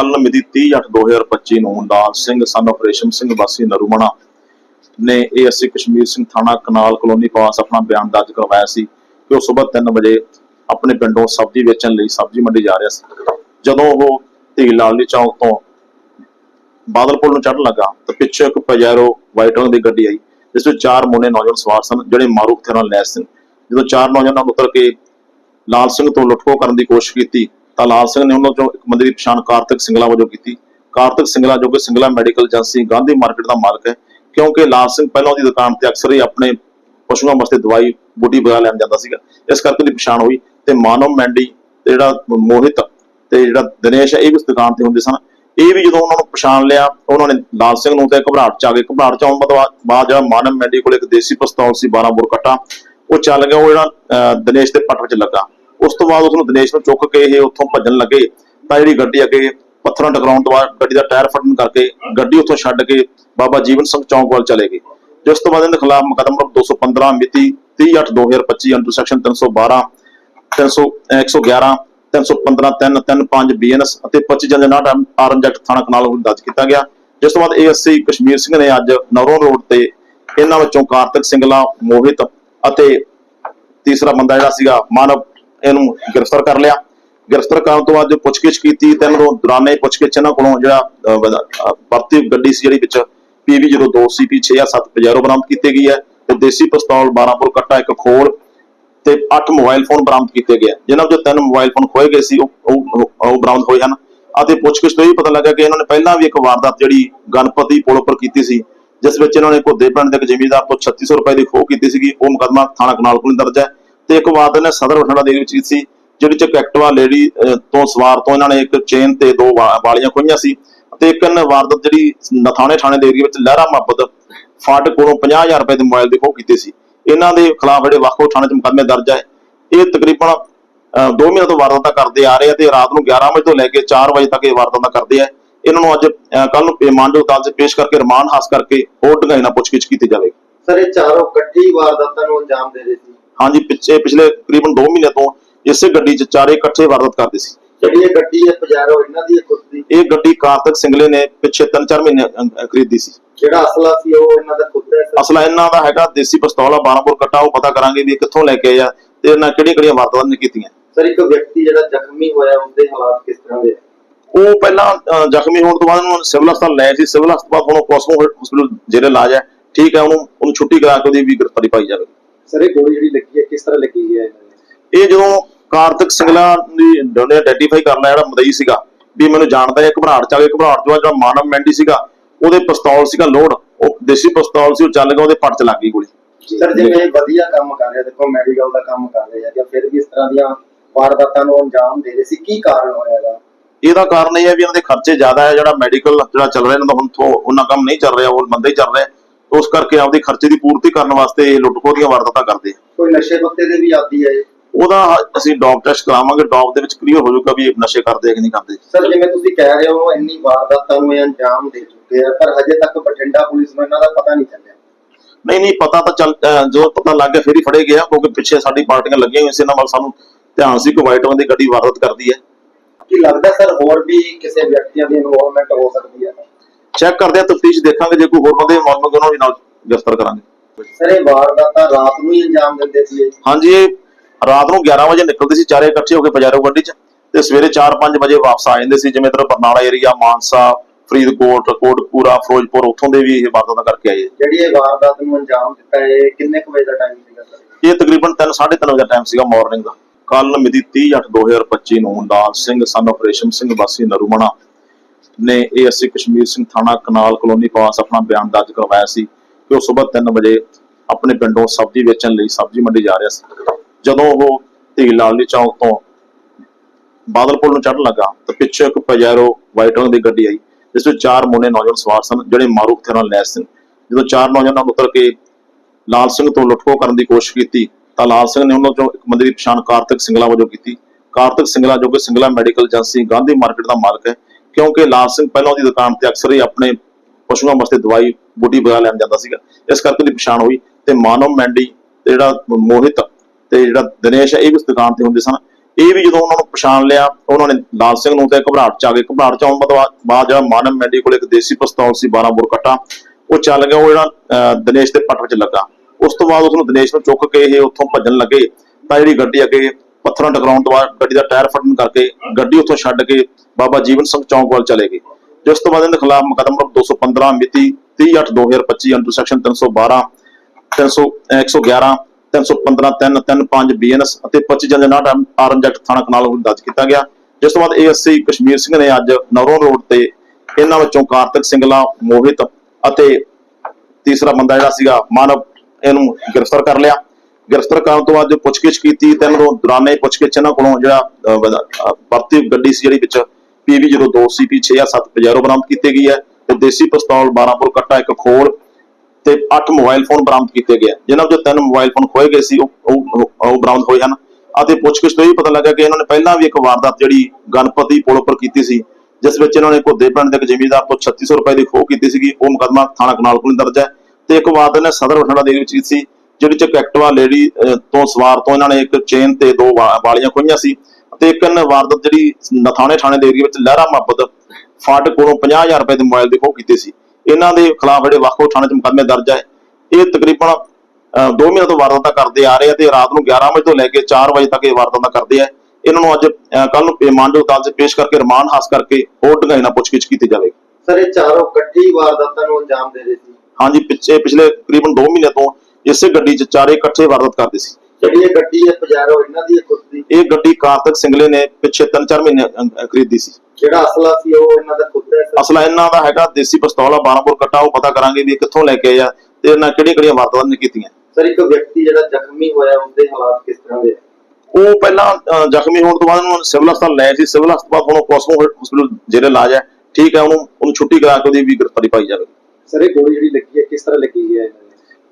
ਕੱਲ ਮਿਤੀ 30/8/2025 ਨੂੰ ਲਾਲ ਸਿੰਘ ਸਨ of ਸਿੰਘ ਵਾਸੀ ਨਰੂਮਣਾ ਨੇ ਏਐਸਸੀ ਕਸ਼ਮੀਰ ਸਿੰਘ ਥਾਣਾ ਕਨਾਲ ਕਲੋਨੀ ਪਾਸ ਆਪਣਾ ਬਿਆਨ ਦਰਜ ਕਰਵਾਇਆ ਸੀ ਕਿ ਉਹ ਸਵੇਰ 3 ਵਜੇ ਆਪਣੇ ਪਿੰਡੋਂ ਸਬਜ਼ੀ ਵੇਚਣ ਲਈ ਸਬਜ਼ੀ ਮੰਡੀ ਜਾ ਰਿਹਾ ਸੀ। ਜਦੋਂ ਉਹ ਧੀ ਲਾਲਨੀ ਚੌਂਕ ਤੋਂ ਬਾਦਲਪੁਰ ਨੂੰ ਚੜਨ ਲੱਗਾ ਤਾਂ ਪਿੱਛੇ ਇੱਕ ਪਜੈਰੋ ਵਾਈਟ ਰੰਗ ਦੀ ਗੱਡੀ ਆਈ, ਜਿਸ ਵਿੱਚ ਚਾਰ ਮੋਨੇ ਨੌਜਵਾਨ ਸਵਾਰ ਸਨ, ਜਿਹੜੇ ਮਾਰੂ ਹਥਿਆਰਾਂ ਲੈਸ ਸਨ। ਜਦੋਂ ਚਾਰ ਨੌਜਵਾਨਾਂ ਉਤਰ ਕੇ ਲਾਲ ਸਿੰਘ ਤੋਂ ਲੁੱਟਖੋ ਕਰਨ ਦੀ ਕੋਸ਼ਿਸ਼ ਕੀਤੀ ਤਾਂ ਲਾਲ ਸਿੰਘ ਨੇ ਉਹਨਾਂ ਚੋਂ ਇੱਕ ਬੰਦੇ ਦੀ ਪਛਾਣ ਕਾਰਤਿਕ ਸਿੰਗਲਾ ਵਜੋਂ ਕੀਤੀ। ਕਾਰਤਿਕ ਸਿੰਗਲਾ ਜੋ ਕਿ Singla medical agency Gandhi market ਦਾ ਮਾਲਕ ਹੈ ਕਿਉਂਕਿ ਲਾਲ ਸਿੰਘ ਪਹਿਲਾਂ ਉਹਦੀ ਦੁਕਾਨ ਤੇ ਅਕਸਰ ਹੀ ਆਪਣੇ ਪਸ਼ੂਆਂ ਵਾਸਤੇ ਦਵਾਈ ਬੁੱਢੀ ਵਗੈਰਾ ਲੈਣ ਜਾਂਦਾ ਸੀਗਾ। ਇਸ ਕਰਕੇ ਉਹਦੀ ਪਛਾਣ ਹੋਈ ਤੇ ਮਾਨਵ ਮੈਂਡੀ ਤੇ ਜਿਹੜਾ ਮੋਹਿਤ ਤੇ ਜਿਹੜਾ ਦਿਨੇਸ਼ ਹੈ ਇਹ ਵੀ ਉਸ ਦੁਕਾਨ ਤੇ ਹੁੰਦੇ ਸਨ। ਇਹ ਵੀ ਜਦੋਂ ਉਹਨਾਂ ਨੂੰ ਪਛਾਣ ਲਿਆ ਉਹਨਾਂ ਨੇ ਲਾਲ ਸਿੰਘ ਨੂੰ ਤੇ ਘਬਰਾਹਟ ਚ ਆ ਗਏ। ਘਬਰਾਹਟ ਚ ਆਉਣ ਤੋਂ ਬਾਅਦ ਬਾਅਦ ਜਿਹੜਾ ਮਾਨਵ ਮੈਂਡੀ ਕੋਲ ਇੱਕ ਦੇਸੀ ਪਿਸਤੌਲ ਸੀ 12 ਬੋਰ ਕੱਟਾ ਉਹ ਚੱਲ ਗਿਆ ਉਹ ਜਿਹੜਾ ਅਹ, ਦਿਨੇਸ਼ ਦੇ ਪੱਟ ਵਿੱਚ ਲੱਗਾ। ਉਸ ਤੋਂ ਬਾਅਦ ਉਸ ਨੂੰ ਦਿਨੇਸ਼ ਨੂੰ ਚੁੱਕ ਕੇ ਇਹ ਉੱਥੋਂ ਭੱਜਣ ਲੱਗੇ। ਤਾਂ ਜਿਹੜੀ ਗੱਡੀ ਅੱਗੇ ਪੱਥਰਾਂ ਟਕਰਾਉਣ ਤੋਂ ਬਾਅਦ ਗੱਡੀ ਦਾ ਟਾਇਰ ਫਟਣ ਕਰਕੇ ਗੱਡੀ ਉੱਥੋਂ ਛੱਡ ਕੇ ਬਾਬਾ ਜੀਵਨ ਸਿੰਘ ਚੌਂਕ ਵੱਲ ਚਲੇ ਗਏ। ਜਿਸ ਤੋਂ ਬਾਅਦ ਇਹਦੇ ਖਿਲਾਫ ਮੁਕੱਦਮਾ ਨੰਬਰ 215 ਮਿਤੀ 30/8/2025 ਅੰਡਰ ਸੈਕਸ਼ਨ 312 300 111 315 335 ਬੀਐਨਐਸ ਅਤੇ 25 ਜਨ ਨਾਟ ਆਰਮ ਜੈਕਟ ਥਾਣਾ ਕਨਾਲ ਨੂੰ ਦਰਜ ਕੀਤਾ ਗਿਆ। ਜਿਸ ਤੋਂ ਬਾਅਦ ਏਐਸਸੀ ਕਸ਼ਮੀਰ ਸਿੰਘ ਨੇ ਅੱਜ ਨਰੋਂ ਰੋਡ ਤੇ ਇਹਨਾਂ ਵਿੱਚੋਂ ਕਾਰਤਿਕ ਸਿੰਗਲਾ, ਮੋਹਿਤ ਅਤੇ ਤੀਸਰਾ ਬੰਦਾ ਜਿਹੜਾ ਸੀਗਾ, ਮਾਨਵ ਇਹਨੂੰ ਗ੍ਰਿਫਤਾਰ ਕਰ ਲਿਆ। ਗ੍ਰਿਫਤਾਰ ਕਰਨ ਤੋਂ ਬਾਅਦ ਜੋ ਪੁੱਛਗਿੱਛ ਕੀਤੀ, ਤਿੰਨ ਇਹਨਾਂ ਨੂੰ ਦੌਰਾਨੇ ਪੁੱਛਗਿੱਛ ਇਹਨਾਂ ਕੋਲੋਂ ਜਿਹੜਾ ਵਰਤੀ ਗੱਡੀ ਸੀ ਜਿਹੜੀ ਵਿੱਚ ਪੀਵੀ 02 ਸੀਪੀ 67 ਪਜੈਰੋ ਬਰਾਮਦ ਕੀਤੀ ਗਈ ਹੈ। ਤੇ ਦੇਸੀ ਪਿਸਤੌਲ 12 ਬੋਰ ਕੱਟਾ ਇੱਕ ਖੋਲ ਤੇ 8 ਮੋਬਾਈਲ ਫੋਨ ਬਰਾਮਦ ਕੀਤੇ ਗਏ। ਜਿਨ੍ਹਾਂ ਵਿੱਚੋਂ ਤਿੰਨ ਮੋਬਾਈਲ ਫੋਨ ਖੋਏ ਗਏ ਸੀ, ਉਹ, ਉਹ- ਬਰਾਮਦ ਹੋਏ ਹਨ। ਅਤੇ ਪੁੱਛਗਿੱਛ ਤੋਂ ਇਹ ਪਤਾ ਲੱਗਾ ਕਿ ਇਹਨਾਂ ਨੇ ਪਹਿਲਾਂ ਵੀ ਇੱਕ ਵਾਰਦਾਤ ਜਿਹੜੀ ਗਣਪਤੀ ਪੁਲ ਉੱਪਰ ਕੀਤੀ ਸੀ, ਜਿਸ ਵਿੱਚ ਇਹਨਾਂ ਨੇ ਘੋਦੇ ਪਿੰਡ ਦੇ ਇੱਕ ਜ਼ਿਮੀਂਦਾਰ ਤੋਂ 3600 ਰੁਪਏ ਦੀ ਖੋਹ ਕੀਤੀ ਸੀਗੀ। ਉਹ ਮੁਕੱਦਮਾ ਥਾਣਾ ਕਨਾਲ ਕੋਲ ਦਰਜ ਹੈ। ਤੇ ਇੱਕ ਵਾਰਦਾਤ ਨੇ ਸਦਰ ਬਠਿੰਡਾ ਦੇ ਵਿੱਚ ਕੀਤੀ ਸੀ ਜਿਹੜੀ ਚ ਐਕਟਿਵਾ ਲੇਡੀ ਤੋਂ ਸਵਾਰ ਤੋਂ ਇਹਨਾਂ ਨੇ ਇੱਕ ਚੇਨ ਤੇ ਦੋ ਵਾਲੀਆਂ ਖੋਈਆਂ ਸੀ ਤੇ ਇੱਕ ਵਾਰਦਾਤ ਜਿਹੜੀ ਨਥਾਣੇ ਥਾਣੇ ਦੇ ਏਰੀਆ ਵਿੱਚ ਲਹਿਰਾ ਮੁਹੱਬਤ ਫਾਟਕ ਕੋਲੋਂ 50000 ਰੁਪਏ ਦੇ ਮੋਬਾਈਲ ਦੀ ਖੋਹ ਕੀਤੀ ਸੀ। ਇਹਨਾਂ ਦੇ ਖਿਲਾਫ ਜਿਹੜੇ ਵੱਖ ਥਾਣੇ 'ਚ ਮੁਕੱਦਮੇ ਦਰਜ ਹੈ ਇਹ ਤਕਰੀਬਨ 2 ਮਹੀਨੇ ਤੋਂ ਵਾਰਦਾਤਾਂ ਕਰਦੇ ਆ ਰਹੇ ਆ ਤੇ ਰਾਤ ਨੂੰ 11 ਵਜੇ ਤੋਂ ਲੈ ਕੇ 4 ਵਜੇ ਤੱਕ ਇਹ ਵਾਰਦਾਤਾਂ ਕਰਦੇ ਆ। ਇਹਨਾਂ ਨੂੰ ਅੱਜ ਕੱਲ ਨੂੰ ਪੇ- ਅਦਾਲਤ 'ਚ ਪੇਸ਼ ਕਰਕੇ ਰਿਮਾਂਡ ਹਾਸ ਕਰਕੇ ਹੋਰ ਢੰਗਾਈ ਨਾਲ ਪੁੱਛਗਿੱਛ ਕੀਤੀ ਜਾਵੇਗੀ। ਸਰ, ਇਹ ਚਾਰੋਂ ਇਕੱਠੀ ਵਾਰਦਾਤਾਂ ਨੂੰ ਅੰਜਾਮ ਦੇ ਰਹੇ ਸੀ। ਹਾਂਜੀ ਪਿੱਛੇ ਪਿਛਲੇ ਤਕਰੀਬਨ 2 ਮਹੀਨੇ ਤੋਂ ਇਸੇ ਗੱਡੀ 'ਚ ਚਾਰੇ ਇਕੱਠੇ ਵਾਰਦਾਤ ਕਰਦੇ ਸੀ। ਜਿਹੜੀ ਇਹ ਗੱਡੀ ਹੈ ਪਜਾਰੋ ਇਹਨਾਂ ਦੀ ਹੈ ਖੁਦ ਦੀ ਇਹ ਗੱਡੀ ਕਾਰਤਿਕ ਸਿੰਗਲੇ ਨੇ ਪਿੱਛੇ 3-4 ਮਹੀਨੇ ਅ, ਖਰੀਦੀ ਸੀ। ਜਿਹੜਾ ਅਸਲਾ ਸੀ ਉਹ ਇਹਨਾਂ ਦਾ ਖੁਦ ਹੈ ਸਰ? ਅਸਲਾ ਇਹਨਾਂ ਦਾ ਹੈਗਾ ਦੇਸੀ ਪਿਸਤੌਲ ਆ 12 ਬੋਰ ਕੱਟਾ ਉਹ ਪਤਾ ਕਰਾਂਗੇ ਵੀ ਇਹ ਕਿੱਥੋਂ ਲੈ ਕੇ ਆਏ ਆ ਤੇ ਇਹਨਾਂ ਕਿਹੜੀਆਂ ਕਿਹੜੀਆਂ ਵਾਰਦਾਤਾਂ ਨੇ ਕੀਤੀਆਂ। ਸਰ ਇੱਕ ਵਿਅਕਤੀ ਜਿਹੜਾ ਜ਼ਖਮੀ ਹੋਇਆ ਉਹਦੇ ਹਾਲਾਤ ਕਿਸ ਤਰ੍ਹਾਂ ਦੇ? ਉਹ ਪਹਿਲਾਂ ਅ, ਜ਼ਖਮੀ ਹੋਣ ਤੋਂ ਬਾਅਦ ਉਹਨੂੰ ਸਿਵਲ ਹਸਪਤਾਲ ਲੈ ਸੀ। ਸਿਵਲ ਹਸਪਤਾਲ ਹੁਣ ਕੋਸਮੋ ਹਸਪੀਟਲ ਜਿਹੜੇ ਇਲਾਜ ਹੈ। ਠੀਕ ਹੈ ਉਹਨੂੰ ਉਹਨੂੰ ਛੁੱਟੀ ਕਰਾ ਕੇ ਉਹਦੀ ਵੀ ਗ੍ਰਿਫਤਾਰੀ ਪਾਈ ਜਾਵੇ। ਸਰ ਇਹ ਗੋਲੀ ਜਿਹੜੀ ਲੱਗੀ ਹੈ ਕਿਸ ਤਰ੍ਹਾਂ ਲੱਗੀ ਹੈ? ਇਹ ਜਦੋਂ ਕਾਰਤਿਕ ਸਿੰਗਲਾ ਦੀ ਉਹਨੇ ਆਇਡੈਂਟੀਫਾਈ ਕਰਨਾ ਜਿਹੜਾ ਮਦਈ ਸੀਗਾ ਵੀ ਮੈਨੂੰ ਜਾਣਦਾ ਹੈ ਘਬਰਾਹਟ ਚ ਆ ਗਿਆ ਘਬਰਾਹਟ ਤੋਂ ਜਿਹੜਾ ਮਾਨਵ ਮੈਂਡੀ ਸੀਗਾ ਉਹਦੇ ਪਿਸਤੌਲ ਸੀਗਾ ਲੋਡ ਉਹ ਦੇਸੀ ਪਿਸਤੌਲ ਸੀ ਉਹ ਚੱਲ ਗਿਆ ਉਹਦੇ ਪੱਟ ਚ ਲੱਗ ਗਈ ਗੋਲੀ। ਸਰ ਜਿਵੇਂ ਇਹ ਵਧੀਆ ਕੰਮ ਕਰ ਰਿਹਾ ਦੇਖੋ ਮੈਡੀਕਲ ਦਾ ਕੰਮ ਕਰ ਰਿਹਾ ਜਾਂ ਫਿਰ ਵੀ ਇਸ ਤਰ੍ਹਾਂ ਦੀਆਂ ਵਾਰਦਾਤਾਂ ਨੂੰ ਅੰਜਾਮ ਦੇ ਰਹੇ ਸੀ ਕੀ ਕਾਰਨ ਹੋਇਆ ਇਹਦਾ? ਇਹਦਾ ਕਾਰਨ ਇਹ ਹੈ ਵੀ ਇਹਨਾਂ ਦੇ ਖਰਚੇ ਜ਼ਿਆਦਾ ਹੈ ਜਿਹੜਾ ਮੈਡੀਕਲ ਜਿਹੜਾ ਚੱਲ ਰਿਹਾ ਇਹਨਾਂ ਦਾ ਹੁਣ ਉਹਨਾਂ ਕੰਮ ਨਹੀਂ ਚੱਲ ਰਿਹਾ ਉਹ ਮੰਦਾ ਹੀ ਚੱਲ ਰਿਹਾ। ਉਸ ਕਰਕੇ ਆਪਦੇ ਖਰਚੇ ਦੀ ਪੂਰਤੀ ਕਰਨ ਵਾਸਤੇ ਇਹ ਲੁੱਟਖੋ ਦੀਆਂ ਵਾਰਦਾਤਾਂ ਕਰਦੇ ਆ। ਕੋਈ ਨਸ਼ੇ ਪੱਤੇ ਦੇ ਵੀ ਆਦੀ ਹੈ। ਉਹਦਾ ਅਸੀਂ ਡੌਪ ਟੈਸਟ ਕਰਾਵਾਂਗੇ ਡੌਪ ਦੇ ਵਿੱਚ ਕਲੀਅਰ ਹੋ ਜਾਊਗਾ ਵੀ ਇਹ ਨਸ਼ੇ ਕਰਦੇ ਆ ਕਿ ਨਹੀਂ ਕਰਦੇ। ਸਰ ਜਿਵੇਂ ਤੁਸੀਂ ਕਹਿ ਰਹੇ ਹੋ ਇੰਨੀ ਵਾਰਦਾਤਾਂ ਨੂੰ ਇਹ ਅੰਜਾਮ ਦੇ ਚੁੱਕੇ ਆ ਪਰ ਹਜੇ ਤੱਕ ਬਠਿੰਡਾ ਪੁਲਿਸ ਨੂੰ ਇਹਨਾਂ ਦਾ ਪਤਾ ਨਹੀਂ ਚੱਲਿਆ। ਨਹੀਂ ਨਹੀਂ ਪਤਾ ਤਾਂ ਚੱਲ ਜੋ ਪਤਾ ਲੱਗ ਗਿਆ ਫਿਰ ਹੀ ਫੜੇ ਗਿਆ ਕਿਉਂਕਿ ਪਿੱਛੇ ਸਾਡੀ ਪਾਰਟੀਆਂ ਲੱਗੀਆਂ ਹੋਈਆਂ ਸੀ ਇਹਨਾਂ ਵੱਲ ਸਾਨੂੰ ਧਿਆਨ ਸੀ ਕਿ ਵਾਈਟ ਦੀ ਗੱਡੀ ਵਾਰਦਾਤ ਕਰਦੀ ਹੈ। ਕੀ ਲੱਗਦਾ ਸਰ ਹੋਰ ਵੀ ਕਿਸੇ ਵਿਅਕਤੀਆਂ ਦੀ ਇਨਵੋਲਵਮੈਂਟ ਹੋ ਸਕਦੀ ਹੈ? ਚੈੱਕ ਕਰਦੇ ਆ ਤਫਤੀਸ਼ ਦੇਖਾਂਗੇ ਜੇ ਕੋਈ ਹੋਰ ਬੰਦੇ ਮੌਜੂਦ ਉਹਨਾਂ ਵੀ ਨਾਲ ਗ੍ਰਿਫਤਾਰ ਕਰਾਂਗੇ। ਸਰ ਇਹ ਵਾਰਦਾਤਾਂ ਰਾਤ ਨੂੰ ਹੀ ਅੰਜਾਮ ਦਿੰਦੇ ਸੀ। ਹਾਂਜੀ ਰਾਤ ਨੂੰ 11 ਵਜੇ ਨਿਕਲਦੇ ਸੀ ਚਾਰੇ ਇਕੱਠੇ ਹੋ ਕੇ ਬਜਾਰੋ ਗੱਡੀ 'ਚ ਤੇ ਸਵੇਰੇ 4-5 ਵਜੇ ਵਾਪਸ ਆ ਜਾਂਦੇ ਸੀ ਜਿਵੇਂ ਇੱਧਰ ਬਰਨਾਲਾ ਏਰੀਆ ਮਾਨਸਾ ਫਰੀਦਕੋਟ ਕੋਟਪੂਰਾ ਫਿਰੋਜ਼ਪੁਰ ਉੱਥੋਂ ਦੇ ਵੀ ਇਹ ਵਾਰਦਾਤਾਂ ਕਰਕੇ ਆਏ ਜਿਹੜੀ ਇਹ ਵਾਰਦਾਤ ਨੂੰ ਅੰਜਾਮ ਦਿੱਤਾ ਇਹ ਕਿੰਨੇ ਕੁ ਵਜੇ ਦਾ ਟਾਈਮ ਸੀਗਾ ਇਹ ਤਕਰੀਬਨ 3:30 ਵਜੇ ਦਾ ਟਾਈਮ ਸੀਗਾ ਮਾਰਨਿੰਗ ਦਾ। ਕੱਲ ਮਿਤੀ 30/8/2025 ਨੂੰ ਲਾਲ ਸਿੰਘ ਸਨ ਰੇਸ਼ਮ ਸਿੰਘ ਵਾਸੀ ਨਰੂਮਣਾ ਨੇ ਏਐਸਸੀ ਕਸ਼ਮੀਰ ਸਿੰਘ ਥਾਣਾ ਕਨਾਲ ਕਲੋਨੀ ਪਾਸ ਆਪਣਾ ਬਿਆਨ ਦਰਜ ਕਰਵਾਇਆ ਸੀ ਕਿ ਉਹ ਸਵੇਰ 3 ਵਜੇ ਆਪਣੇ ਪਿੰਡੋਂ ਸਬਜ਼ੀ ਵੇਚਣ ਲਈ ਸਬਜ਼ੀ ਮੰਡੀ ਜਾ ਰਿਹਾ ਸੀ। ਜਦੋਂ ਉਹ ਧੀ ਲਾਲੀ ਚੌਂਕ ਤੋਂ ਬਾਦਲਪੁਰ ਨੂੰ ਚੜਨ ਲੱਗਾ ਤਾਂ ਪਿੱਛੇ ਇੱਕ ਪਜੈਰੋ ਵਾਈਟ ਰੰਗ ਦੀ ਗੱਡੀ ਆਈ, ਜਿਸ ਵਿੱਚ ਚਾਰ ਮੋਨੇ ਨੌਜਵਾਨ ਸਵਾਰ ਸਨ, ਜਿਹੜੇ ਮਾਰੂ ਹਥਿਆਰਾਂ ਨਾਲ ਲੈਸ ਸਨ। ਜਦੋਂ ਚਾਰ ਨੌਜਵਾਨਾਂ ਉਤਰ ਕੇ ਲਾਲ ਸਿੰਘ ਤੋਂ ਲੁੱਟਖੋ ਕਰਨ ਦੀ ਕੋਸ਼ਿਸ਼ ਕੀਤੀ, ਤਾਂ ਲਾਲ ਸਿੰਘ ਨੇ ਉਹਨਾਂ ਚੋਂ ਇੱਕ ਬੰਦੇ ਦੀ ਪਛਾਣ ਕਾਰਤਿਕ ਸਿੰਗਲਾ ਵਜੋਂ ਕੀਤੀ। ਕਾਰਤਿਕ ਸਿੰਗਲਾ ਜੋ ਕਿ Singla medical agency Gandhi market ਦਾ ਮਾਲਕ ਹੈ ਕਿਉਂਕਿ ਲਾਲ ਸਿੰਘ ਪਹਿਲਾਂ ਉਹਦੀ ਦੁਕਾਨ ਤੇ ਅਕਸਰ ਹੀ ਆਪਣੇ ਪਸ਼ੂਆਂ ਵਾਸਤੇ ਦਵਾਈ ਬੂਟੀ ਵਗੈਰਾ ਲੈਣ ਜਾਂਦਾ ਸੀਗਾ। ਇਸ ਕਰਕੇ ਉਹਦੀ ਪਛਾਣ ਹੋਈ ਤੇ ਮਾਨਵ ਮੈਂਡੀ ਤੇ ਜਿਹੜਾ ਮੋਹਿਤ ਤੇ ਜਿਹੜਾ ਦਿਨੇਸ਼ ਇਹ ਵੀ ਉਸ ਦੁਕਾਨ ਤੇ ਹੁੰਦੇ ਸਨ। ਇਹ ਵੀ ਜਦੋਂ ਉਹਨਾਂ ਨੂੰ ਪਛਾਣ ਲਿਆ ਉਹਨਾਂ ਨੇ ਲਾਲ ਸਿੰਘ ਨੂੰ ਤੇ ਘਬਰਾਹਟ ਚ ਆ ਗਏ। ਘਬਰਾਹਟ ਚ ਆਉਣ ਤੋਂ ਬਾਅਦ ਬਾਅਦ ਜਿਹੜਾ ਮਾਨਵ ਮੈਡੀ ਕੋਲ ਇੱਕ ਦੇਸੀ ਪਿਸਤੌਲ ਸੀ 12 ਬੋਰ ਕੱਟਾ ਉਹ ਚੱਲ ਗਿਆ ਉਹ ਜਿਹੜਾ ਅਹ, ਦਿਨੇਸ਼ ਦੇ ਪੱਟ ਵਿੱਚ ਲੱਗਾ। ਉਸ ਤੋਂ ਬਾਅਦ ਉਸ ਨੂੰ ਦਿਨੇਸ਼ ਨੂੰ ਚੁੱਕ ਕੇ ਇਹ ਉੱਥੋਂ ਭੱਜਣ ਲੱਗੇ। ਤਾਂ ਜਿਹੜੀ ਗੱਡੀ ਅੱਗੇ ਪੱਥਰਾਂ ਟਕਰਾਉਣ ਤੋਂ ਬਾਅਦ ਗੱਡੀ ਦਾ ਟਾਇਰ ਫਟਣ ਕਰਕੇ ਗੱਡੀ ਉੱਥੋਂ ਛੱਡ ਕੇ ਬਾਬਾ ਜੀਵਨ ਸਿੰਘ ਚੌਂਕ ਵੱਲ ਚਲੇ ਗਏ। ਜਿਸ ਤੋਂ ਬਾਅਦ ਇਹਨਾਂ ਦੇ ਖਿਲਾਫ ਮੁਕੱਦਮਾ ਨੰਬਰ 215 ਮਿਤੀ 30/8/2025 ਅੰਡਰ ਸੈਕਸ਼ਨ 312 300 111 315 335 ਬੀਐਨਐਸ ਅਤੇ 25 ਜਨ ਨਾਟ ਆਰਮ ਜੈਕਟ ਥਾਣਾ ਕਨਾਲ ਨੂੰ ਦਰਜ ਕੀਤਾ ਗਿਆ। ਜਿਸ ਤੋਂ ਬਾਅਦ ਏਐਸਸੀ ਕਸ਼ਮੀਰ ਸਿੰਘ ਨੇ ਅੱਜ ਨਰੋਂ ਰੋਡ ਤੇ ਇਹਨਾਂ ਵਿੱਚੋਂ ਕਾਰਤਿਕ ਸਿੰਗਲਾ, ਮੋਹਿਤ ਅਤੇ ਤੀਸਰਾ ਬੰਦਾ ਜਿਹੜਾ ਸੀਗਾ, ਮਾਨਵ, ਇਹਨੂੰ ਗ੍ਰਿਫਤਾਰ ਕਰ ਲਿਆ। ਗ੍ਰਿਫਤਾਰ ਕਰਨ ਤੋਂ ਬਾਅਦ ਜੋ ਪੁੱਛਗਿੱਛ ਕੀਤੀ ਤੇ ਇਹਨਾਂ ਦੌਰਾਨੇ ਪੁੱਛਗਿੱਛ ਇਹਨਾਂ ਕੋਲੋਂ ਜਿਹੜਾ ਵਰਤੀ ਗੱਡੀ ਸੀ ਜਿਹੜੀ ਵਿੱਚ ਪੀਵੀ 02 ਸੀਪੀ 6007 ਪਜੈਰੋ ਬਰਾਮਦ ਕੀਤੀ ਗਈ ਹੈ ਤੇ ਦੇਸੀ ਪਿਸਤੌਲ 12 ਬੋਰ ਕੱਟਾ ਇੱਕ ਖੋਲ ਤੇ 8 ਮੋਬਾਈਲ ਫੋਨ ਬਰਾਮਦ ਕੀਤੇ ਗਏ ਜਿਨ੍ਹਾਂ ਵਿੱਚੋਂ ਤਿੰਨ ਮੋਬਾਈਲ ਫੋਨ ਖੋਏ ਗਏ ਸੀ, ਉਹ, ਉਹ- ਬਰਾਮਦ ਹੋਏ ਹਨ ਅਤੇ ਪੁੱਛਗਿੱਛ ਤੋਂ ਇਹ ਪਤਾ ਲੱਗਾ ਕਿ ਇਹਨਾਂ ਨੇ ਪਹਿਲਾਂ ਵੀ ਇੱਕ ਵਾਰਦਾਤ ਜਿਹੜੀ ਗਣਪਤੀ ਪੁਲ ਉੱਪਰ ਕੀਤੀ ਸੀ, ਜਿਸ ਵਿੱਚ ਇਹਨਾਂ ਨੇ ਘੋਦੇ ਪਿੰਡ ਦੇ ਇੱਕ ਜ਼ਿਮੀਂਦਾਰ ਤੋਂ 3600 ਰੁਪਏ ਦੀ ਖੋਹ ਕੀਤੀ ਸੀਗੀ। ਉਹ ਮੁਕੱਦਮਾ ਥਾਣਾ ਕਨਾਲ ਕੋਲ ਦਰਜ ਹੈ ਤੇ ਇੱਕ ਵਾਰਦਾਤ ਨੇ ਸਦਰ ਬਠਿੰਡਾ ਦੇ ਵਿੱਚ ਕੀਤੀ ਸੀ। ਜਿਹੜੀ ਚ ਐਕਟਿਵਾ ਲੇਡੀ ਤੋਂ ਸਵਾਰ ਤੋਂ ਇਹਨਾਂ ਨੇ ਇੱਕ ਚੇਨ ਤੇ ਦੋ ਵਾਲੀਆਂ ਖੋਈਆਂ ਸੀ ਤੇ ਇੱਕ ਵਾਰਦਾਤ ਜਿਹੜੀ ਨਥਾਣੇ ਥਾਣੇ ਦੇ ਏਰੀਆ ਵਿੱਚ ਲਹਿਰਾ ਮੁਹੱਬਤ ਫਾਟਕ ਕੋਲੋਂ 50000 ਰੁਪਏ ਦੇ ਮੋਬਾਈਲ ਦੀ ਖੋਹ ਕੀਤੀ ਸੀ। ਇਹਨਾਂ ਦੇ ਖਿਲਾਫ ਜਿਹੜੇ ਵੱਖ-ਵੱਖ ਥਾਣੇ 'ਚ ਮੁਕੱਦਮੇ ਦਰਜ ਹੈ ਇਹ ਤਕਰੀਬਨ 2 ਮਹੀਨੇ ਤੋਂ ਵਾਰਦਾਤਾਂ ਕਰਦੇ ਆ ਰਹੇ ਆ ਤੇ ਰਾਤ ਨੂੰ 11 ਵਜੇ ਤੋਂ ਲੈ ਕੇ 4 ਵਜੇ ਤੱਕ ਇਹ ਵਾਰਦਾਤਾਂ ਕਰਦੇ ਆ। ਇਹਨਾਂ ਨੂੰ ਅੱਜ ਕੱਲ ਨੂੰ ਮਾਨਜੋ ਅਦਾਲਤ 'ਚ ਪੇਸ਼ ਕਰਕੇ ਰਿਮਾਂਡ ਹਾਸ ਕਰਕੇ ਹੋਰ ਢੰਗਾਈ ਨਾਲ ਪੁੱਛਗਿੱਛ ਕੀਤੀ ਜਾਵੇਗੀ। ਸਰ ਇਹ ਚਾਰੋਂ ਇਕੱਠੀ ਵਾਰਦਾਤਾਂ ਨੂੰ ਅੰਜਾਮ ਦੇ ਰਹੇ ਸੀ ਹਾਂਜੀ ਪਿੱਛੇ ਪਿਛਲੇ ਤਕਰੀਬਨ 2 ਮਹੀਨੇ ਤੋਂ ਇਸੇ ਗੱਡੀ 'ਚ ਚਾਰੇ ਇਕੱਠੇ ਵਾਰਦਾਤ ਕਰਦੇ ਸੀ। ਜਿਹੜੀ ਇਹ ਗੱਡੀ ਹੈ ਪਜਾਰੋ ਇਹਨਾਂ ਦੀ ਹੈ ਖੁਦ ਦੀ ਇਹ ਗੱਡੀ ਕਾਰਤਿਕ ਸਿੰਗਲੇ ਨੇ ਪਿੱਛੇ 3-4 ਮਹੀਨੇ ਅ, ਅ, ਖਰੀਦੀ ਸੀ। ਜਿਹੜਾ ਅਸਲਾ ਸੀ ਉਹ ਇਹਨਾਂ ਦਾ ਖੁਦ ਦਾ ਹੈ ਅਸਲਾ ਇਹਨਾਂ ਦਾ ਹੈਗਾ ਦੇਸੀ ਪਿਸਤੌਲ ਆ 12 ਬੋਰ ਕੱਟਾ ਉਹ ਪਤਾ ਕਰਾਂਗੇ ਵੀ ਇਹ ਕਿੱਥੋਂ ਲੈ ਕੇ ਆਏ ਆ ਤੇ ਇਹਨਾਂ ਕਿਹੜੀਆਂ ਕਿਹੜੀਆਂ ਵਾਰਦਾਤਾਂ ਨੇ ਕੀਤੀਆਂ। ਸਰ ਇੱਕ ਵਿਅਕਤੀ ਜਿਹੜਾ ਜ਼ਖਮੀ ਹੋਇਆ ਉਹਦੇ ਹਾਲਾਤ ਕਿਸ ਤਰ੍ਹਾਂ ਦੇ? ਉਹ ਪਹਿਲਾਂ ਅ, ਜ਼ਖਮੀ ਹੋਣ ਤੋਂ ਬਾਅਦ ਉਹਨੂੰ ਸਿਵਲ ਹਸਪਤਾਲ ਲੈ ਸੀ। ਸਿਵਲ ਹਸਪਤਾਲ ਹੁਣ ਕੋਸਮੋ ਹਸਪੀਟਲ ਜਿਹੜੇ ਇਲਾਜ ਹੈ ਠੀਕ ਹੈ ਉਹਨੂੰ ਉਹਨੂੰ ਛੁੱਟੀ ਕਰਾ ਕੇ ਉਹਦੀ ਵੀ ਗ੍ਰਿਫਤਾਰੀ ਪਾਈ ਜਾਵੇ। ਸਰ ਇਹ ਗੋਲੀ ਜਿਹੜੀ ਲੱਗੀ ਹੈ ਕਿਸ ਤਰ੍ਹਾਂ ਲੱਗੀ ਹੈ?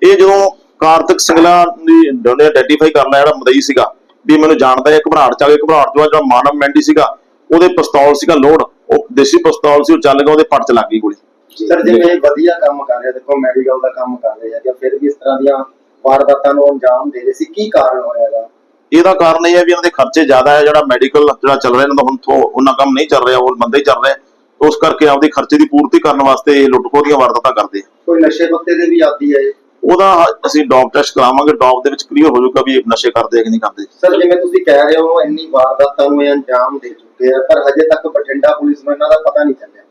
ਇਹ ਜਦੋਂ ਕਾਰਤਿਕ ਸਿੰਗਲਾ ਦੀ ਉਹਨੇ ਆਇਡੈਂਟੀਫਾਈ ਕਰਨਾ ਜਿਹੜਾ ਮਦਈ ਸੀਗਾ ਵੀ ਮੈਨੂੰ ਜਾਣਦਾ ਹੈ ਘਬਰਾਹਟ ਚ ਆ ਗਿਆ ਘਬਰਾਹਟ ਤੋਂ ਜਿਹੜਾ ਮਾਨਵ ਮੈਂਡੀ ਸੀਗਾ ਉਹਦੇ ਪਿਸਤੌਲ ਸੀਗਾ ਲੋਡ ਉਹ ਦੇਸੀ ਪਿਸਤੌਲ ਸੀ ਉਹ ਚੱਲ ਗਿਆ ਉਹਦੇ ਪੱਟ ਚ ਲੱਗ ਗਈ ਗੋਲੀ। ਸਰ ਜਿਵੇਂ ਇਹ ਵਧੀਆ ਕੰਮ ਕਰ ਰਿਹਾ ਦੇਖੋ ਮੈਡੀਕਲ ਦਾ ਕੰਮ ਕਰ ਰਿਹਾ ਜਾਂ ਫਿਰ ਵੀ ਇਸ ਤਰ੍ਹਾਂ ਦੀਆਂ ਵਾਰਦਾਤਾਂ ਨੂੰ ਅੰਜਾਮ ਦੇ ਰਹੇ ਸੀ ਕੀ ਕਾਰਨ ਹੋਇਆ ਇਹਦਾ? ਕਾਰਨ ਇਹ ਹੈ ਵੀ ਇਹਨਾਂ ਦੇ ਖਰਚੇ ਜ਼ਿਆਦਾ ਹੈ ਜਿਹੜਾ ਮੈਡੀਕਲ ਜਿਹੜਾ ਚੱਲ ਰਿਹਾ ਇਹਨਾਂ ਦਾ ਹੁਣ ਤੋਂ ਉਹਨਾਂ ਕੰਮ ਨਹੀਂ ਚੱਲ ਰਿਹਾ ਉਹ ਮੰਦਾ ਹੀ ਚੱਲ ਰਿਹਾ ਉਸ ਕਰਕੇ ਆਪਦੇ ਖਰਚੇ ਦੀ ਪੂਰਤੀ ਕਰਨ ਵਾਸਤੇ ਇਹ ਲੁੱਟ-ਖੋਹ ਦੀਆਂ ਵਾਰਦਾਤਾਂ ਕਰਦੇ ਕੋਈ ਨਸ਼ੇ ਪੱਤੇ ਦੇ ਵੀ ਆਦੀ ਹੈ। ਉਹਦਾ ਅਸੀਂ ਡੌਪ ਟੈਸਟ ਕਰਾਵਾਂਗੇ ਡੌਪ ਦੇ ਵਿੱਚ ਕਲੀਅਰ ਹੋ ਜਾਊਗਾ ਵੀ ਇਹ ਨਸ਼ੇ ਕਰਦੇ ਆ ਕਿ ਨਹੀਂ ਕਰਦੇ। ਸਰ ਜਿਵੇਂ ਤੁਸੀਂ ਕਹਿ ਰਹੇ ਹੋ ਇੰਨੀ ਵਾਰਦਾਤਾਂ ਨੂੰ ਇਹ ਅੰਜਾਮ ਦੇ ਚੁੱਕੇ ਆ ਪਰ ਹਜੇ ਤੱਕ ਬਠਿੰਡਾ ਪੁਲਿਸ ਨੂੰ ਇਹਨਾਂ ਦਾ ਪਤਾ ਨਹੀਂ ਚੱਲਿਆ।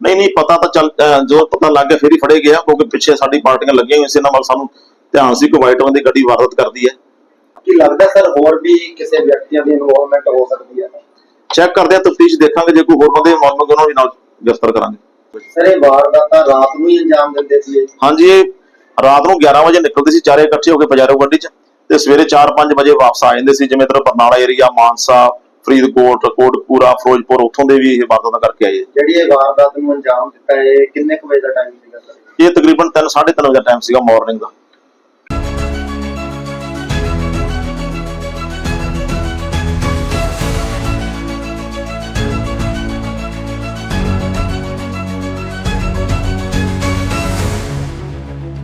ਨਹੀਂ ਨਹੀਂ ਪਤਾ ਤਾਂ ਚੱਲ ਜੋ ਪਤਾ ਲੱਗ ਗਿਆ ਫਿਰ ਹੀ ਫੜੇ ਗਿਆ ਕਿਉਂਕਿ ਪਿੱਛੇ ਸਾਡੀ ਪਾਰਟੀਆਂ ਲੱਗੀਆਂ ਹੋਈਆਂ ਸੀ ਇਹਨਾਂ ਵੱਲ ਸਾਨੂੰ ਧਿਆਨ ਸੀ ਕਿ ਵਾਈਟ ਬੰਦੀ ਗੱਡੀ ਵਾਰਦਾਤ ਕਰਦੀ ਹੈ। ਕੀ ਲੱਗਦਾ ਸਰ ਹੋਰ ਵੀ ਕਿਸੇ ਵਿਅਕਤੀਆਂ ਦੀ ਇਨਵੋਲਵਮੈਂਟ ਹੋ ਸਕਦੀ ਹੈ? ਚੈੱਕ ਕਰਦੇ ਆ ਤਫਤੀਸ਼ ਦੇਖਾਂਗੇ ਜੇ ਕੋਈ ਹੋਰ ਬੰਦੇ ਇਨਵੋਲਵ ਹੋਣਗੇ ਉਹਨਾਂ ਵੀ ਨਾਲ ਗ੍ਰਿਫਤਾਰ ਕਰਾਂਗੇ। ਸਰ ਇਹ ਵਾਰਦਾਤਾਂ ਰਾਤ ਨੂੰ ਹੀ ਅੰਜਾਮ ਦਿੰਦੇ ਸੀ। ਹਾਂਜੀ ਰਾਤ ਨੂੰ 11 ਵਜੇ ਨਿਕਲਦੇ ਸੀ ਚਾਰੇ ਇਕੱਠੇ ਹੋ ਕੇ ਪਜਾਰੋ ਗੱਡੀ 'ਚ ਤੇ ਸਵੇਰੇ 4-5 ਵਜੇ ਵਾਪਸ ਆ ਜਾਂਦੇ ਸੀ ਜਿਵੇਂ ਇੱਧਰ ਬਰਨਾਲਾ ਏਰੀਆ ਮਾਨਸਾ ਫਰੀਦਕੋਟ ਕੋਟਪੂਰਾ ਫਿਰੋਜ਼ਪੁਰ ਉੱਥੋਂ ਦੇ ਵੀ ਇਹ ਵਾਰਦਾਤਾਂ ਕਰਕੇ ਆਏ ਜਿਹੜੀ ਇਹ ਵਾਰਦਾਤ ਨੂੰ ਅੰਜਾਮ ਦਿੱਤਾ ਹੈ ਇਹ ਕਿੰਨੇ ਕੁ ਵਜੇ ਦਾ ਟਾਈਮ ਸੀਗਾ ਇਹ ਤਕਰੀਬਨ 3 3:30 ਵਜੇ ਦਾ ਟਾਈਮ ਸੀਗਾ ਮਾਰਨਿੰਗ ਦਾ।